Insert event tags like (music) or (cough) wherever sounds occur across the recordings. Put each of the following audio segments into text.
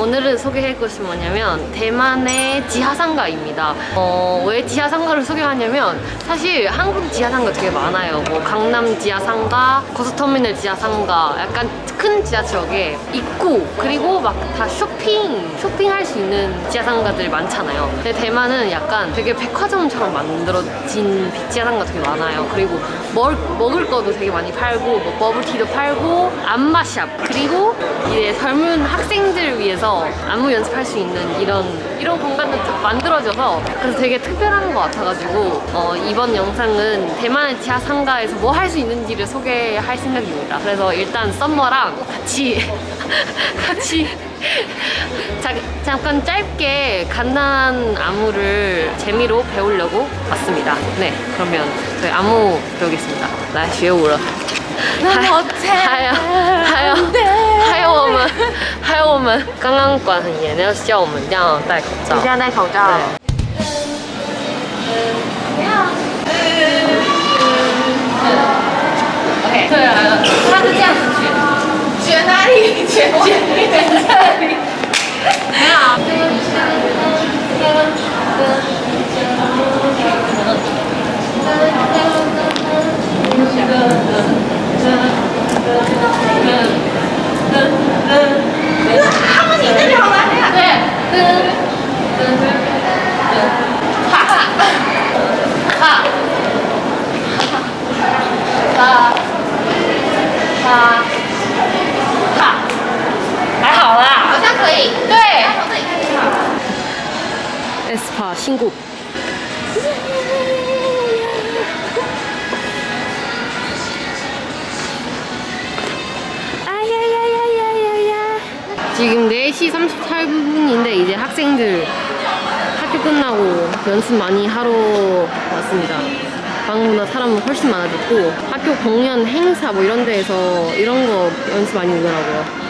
오늘은 소개할 곳이 뭐냐면 대만의 지하상가입니다. 어, 왜 지하상가를 소개하냐면 사실 한국 지하상가 되게 많아요. 뭐 강남 지하상가, 고속터미널 지하상가, 약간 큰 지하철역에 있고 그리고 막 다 쇼핑, 쇼핑할 수 있는 지하상가들이 많잖아요. 근데 대만은 약간 되게 백화점처럼 만들어진 지하상가 되게 많아요. 그리고 먹, 먹을 거도 되게 많이 팔고 뭐 버블티도 팔고 안마샵 그리고 이제 젊은 학생들 위해서 안무 연습할 수 있는 이런 이런 공간도 딱 만들어져서 그래서 되게 특별한 것 같아가지고 어, 이번 영상은 대만의 지하 상가에서 뭐 할 수 있는지를 소개할 생각입니다. 그래서 일단 썸머랑 같이 (laughs) 같이 자, 잠깐 짧게 간단한 안무를 재미로 배우려고 왔습니다. 네, 그러면 저희 안무 배우겠습니다. 나学 울어 还有还有还有我们还有我们刚刚管很严，要叫我们一定要戴口罩。你现在戴口罩。对对来了，他是这样子卷，卷哪里？卷卷卷这里。没有 2차 신곡 지금 4시 38분인데 이제 학생들 학교 끝나고 연습 많이 하러 왔습니다. 방금보다 사람은 훨씬 많아졌고 학교 공연 행사 뭐 이런 데에서 이런 거 연습 많이 오더라고요.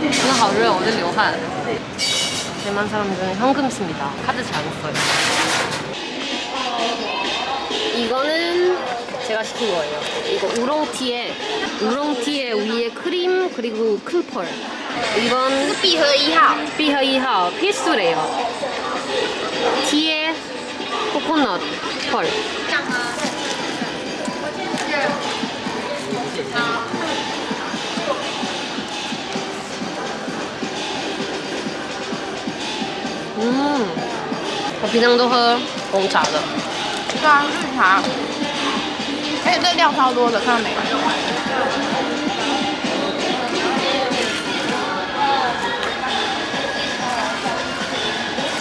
真的好热，我在流汗。대만 사람들은 현금 씁니다. 카드 잘 못 써요. 이거는 제가 시킨 거예요. 이거 우롱티에 우롱티에 위에 크림 그리고 큰 펄. 이건 闭合一号。 B허 2호 필수래요. 티에 코코넛 펄. 嗯，我平常都喝红茶的。对啊，绿茶。而且这料超多的，看到没？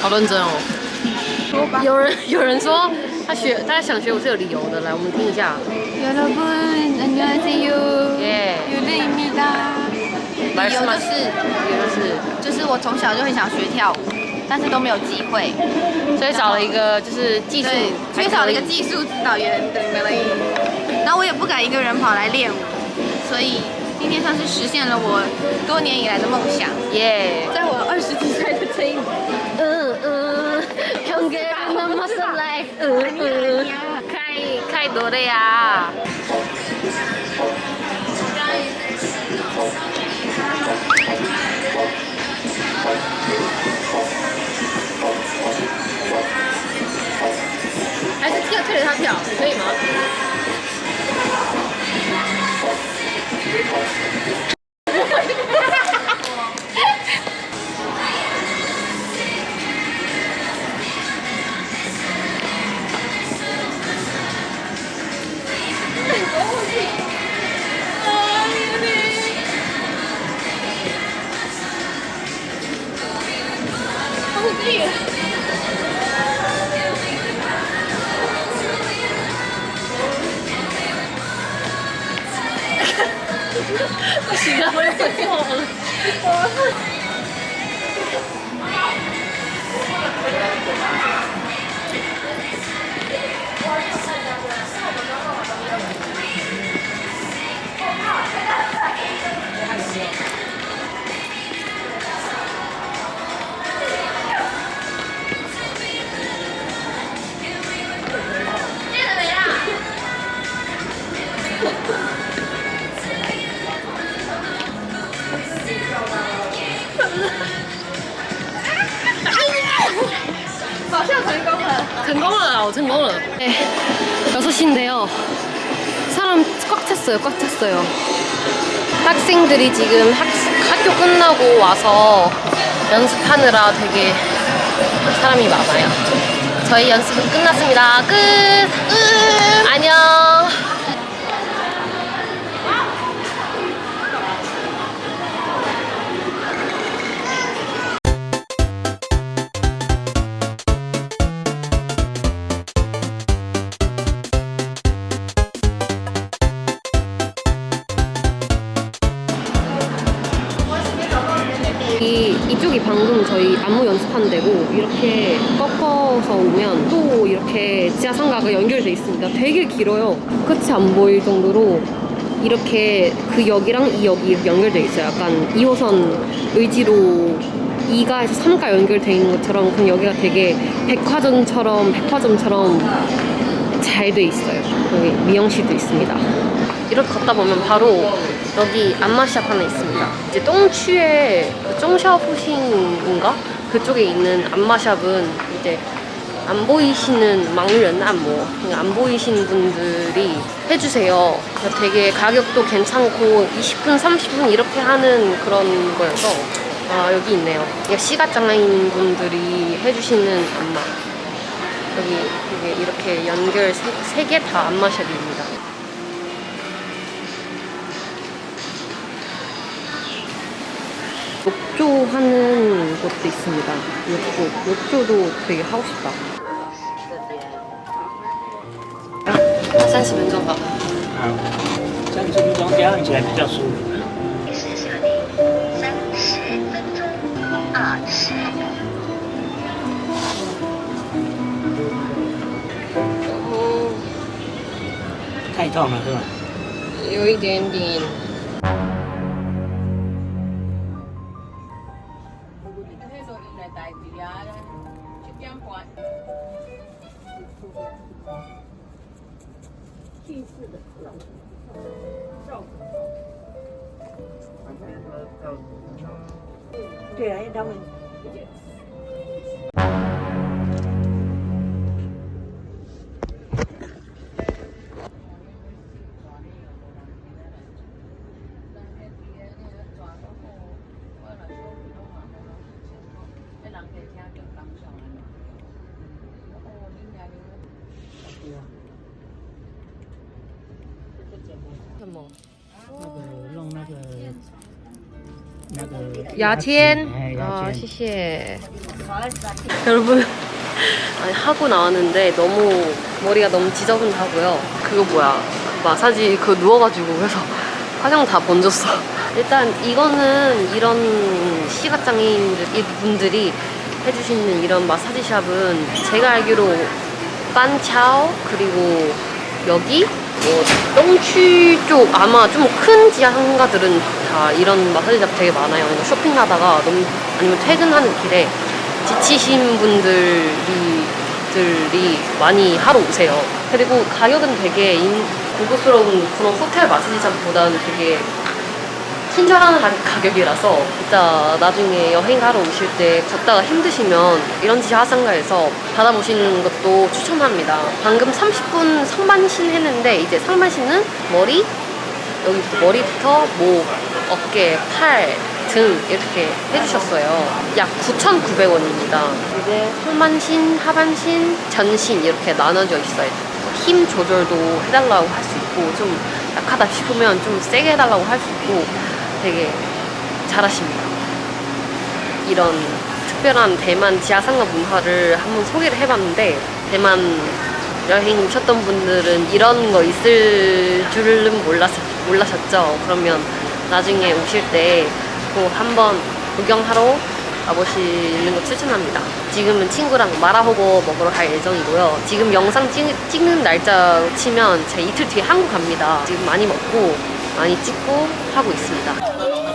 好认真哦。说吧。有人有人说他学他想学我是有理由的，来我们听一下。 여러분 안녕하세요. 예. 유리입니다. 来理由就是理由就是，就是我从小就很想学跳舞， 但是都没有机会，所以找了一个就是技术，所找了一个技术指导员等等而已。然后我也不敢一个人跑来练舞，所以今天算是实现了我多年以来的梦想。耶、在我二十几岁的这一年。嗯嗯，给 (laughs) 我们么是来，嗯嗯，开开多的呀。对着他跳，可以吗？气，我也很困。 成功了，我成功了。네, 6시인데요. 사람 꽉 찼어요, 꽉 찼어요. 학생들이 지금 학, 학교 끝나고 와서 연습하느라 되게 사람이 많아요. 저희 연습은 끝났습니다. 끝! 끝! 안녕! 안무 연습한 데고 이렇게 꺾어서 오면 또 이렇게 지하상가가 연결돼 있습니다. 되게 길어요. 끝이 안 보일 정도로 이렇게 그 역이랑 이 역이 연결돼 있어요. 약간 2호선 의지로 2가에서 3가 연결돼 있는 것처럼 그 여기가 되게 백화점처럼 백화점처럼 잘 돼 있어요. 여기 미영시도 있습니다. 이렇게 걷다 보면 바로 여기 안마샵 하나 있습니다. 이제 똥취의 그 쫑샤오푸싱인가 그쪽에 있는 안마샵은 이제 안 보이시는 망른 안모 그러니까 안 보이시는 분들이 해주세요. 되게 가격도 괜찮고 20분, 30분 이렇게 하는 그런 거여서 아 여기 있네요. 시각장애인 분들이 해주시는 안마. 여기 이렇게 연결 세 개 다 안마샵입니다. 욕조 하는 곳도 있습니다. 욕조. 욕조도 되게 하고 싶다. 산시 면접 봐. 三十分钟调起来比较舒服。是设定三十分钟二十。 太痛了是吧？有一点点。 近视的照顾照顾。对啊，让他们。 야첸? 네, 아, 시시해. 여러분, (laughs) 아니, 하고 나왔는데 너무 머리가 너무 지저분하고요. 그거 뭐야. 그 마사지 그거 누워가지고 그래서 (laughs) 화장 다 번졌어. (laughs) 일단 이거는 이런 시각장애인분들이 해주시는 이런 마사지 샵은 제가 알기로 빤차오 그리고 여기 뭐 똥취 쪽 아마 좀 큰 지하 상가들은 다 이런 마사지샵 되게 많아요. 쇼핑하다가 너무 아니면 퇴근하는 길에 지치신 분들이 들이 많이 하러 오세요. 그리고 가격은 되게 인, 고급스러운 그런 호텔 마사지샵보다는 되게 친절한 가- 가격이라서 진짜 나중에 여행 가러 오실 때 걷다가 힘드시면 이런 지하상가에서 받아보시는 것도 추천합니다. 방금 30분 상반신 했는데 이제 상반신은 머리, 여기부터 머리부터 목, 어깨, 팔, 등 이렇게 해주셨어요. 약 9,900원입니다. 이제 상반신, 하반신, 전신 이렇게 나눠져 있어요. 힘 조절도 해달라고 할 수 있고 좀 약하다 싶으면 좀 세게 해달라고 할 수 있고 되게 잘하십니다. 이런 특별한 대만 지하상가 문화를 한번 소개를 해봤는데 대만 여행 오셨던 분들은 이런 거 있을 줄은 몰랐, 몰라셨죠? 그러면 나중에 오실 때 꼭 한번 구경하러 와보시는 거 추천합니다. 지금은 친구랑 마라호거 먹으러 갈 예정이고요. 지금 영상 찍, 찍는 날짜로 치면 제 이틀 뒤에 한국 갑니다. 지금 많이 먹고 많이 찍고 하고 있습니다.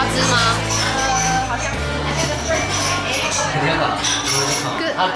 好吃吗？呃好像。是那个分数还没